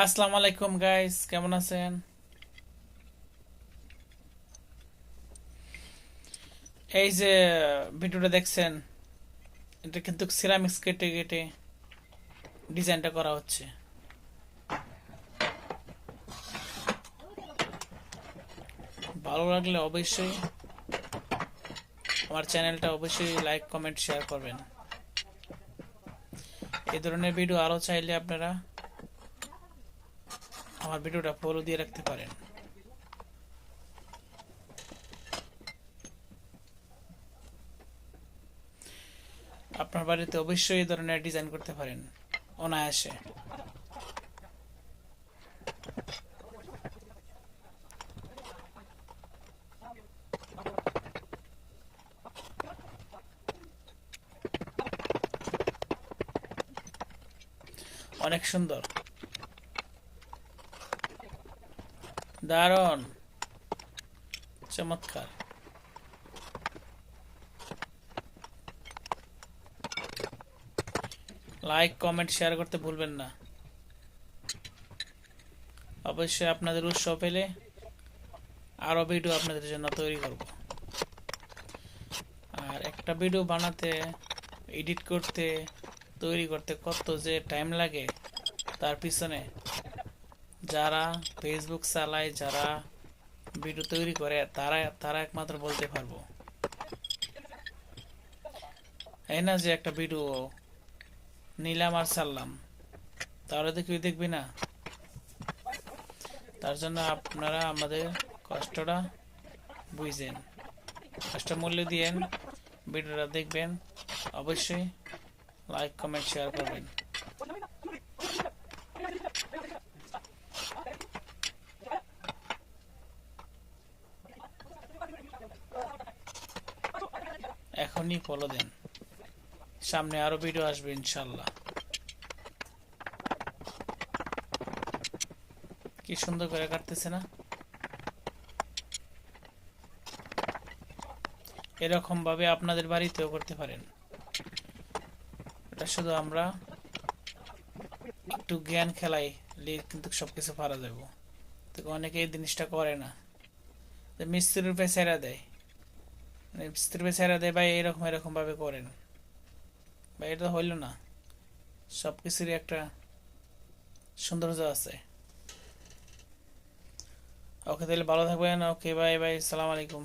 আসসালামু আলাইকুম গাইস কেমন আছেন? এই যে, ভিডিওটা দেখছেন, এটা কিন্তু সিরামিক্স কেটে কেটে ডিজাইনটা করা হচ্ছে। ভালো লাগলে অবশ্যই আমার চ্যানেলটা অবশ্যই লাইক কমেন্ট শেয়ার করবেন। এই ধরনের ভিডিও আরও চাইলে আপনারা আমার ভিডিওটা ফলো দিয়ে রাখতে পারেন। আপনার বাড়িতে অবশ্যই এই ধরনের ডিজাইন করতে পারেন, অনায়াসে। অনেক সুন্দর। দারুণ। চমৎকার। লাইক কমেন্ট শেয়ার করতে ভুলবেন না। অবশ্যই আপনাদের উৎসাহ পেলে আরও ভিডিও আপনাদের জন্য তৈরি করব। আর একটা ভিডিও বানাতে এডিট করতে, তৈরি করতে কত যে টাইম লাগে তার পিছনে যারা ফেসবুক চালায়, যারা ভিডিও তৈরি করে, তারা তারা একমাত্র বলতে পারব। এই না যে একটা ভিডিও নিলাম আর ছাড়লাম। তাহলে তো কেউ দেখবি না। তার জন্য আপনারা আমাদের কষ্টটা বুঝছেন কষ্ট মূল্য দিয়েন, ভিডিওটা দেখবেন, অবশ্যই লাইক কমেন্ট শেয়ার করবেন। এখনই ফলো দেন। সামনে আরও ভিডিও আসবে ইনশাল্লাহ কি সুন্দর করে কাটতেছে না? এরকম ভাবে আপনাদের বাড়িতেও করতে পারেন। এটা শুধু আমরা একটু জ্ঞান খেলাই কিন্তু সবকিছু পারা যাব। তো অনেকে এই জিনিসটা করে না। মিস্ত্রির রূপে দেয়। মিস্ত্রির স্ত্রী ছেড়া দেয় ভাই এরকম, এরকমভাবে করেন ভাই এটা তো হইল না। সব কিছুরই একটা সৌন্দর্য আছে। ওকে তাহলে ভালো থাকবেন। ওকে, বাই বাই, সালাম আলাইকুম।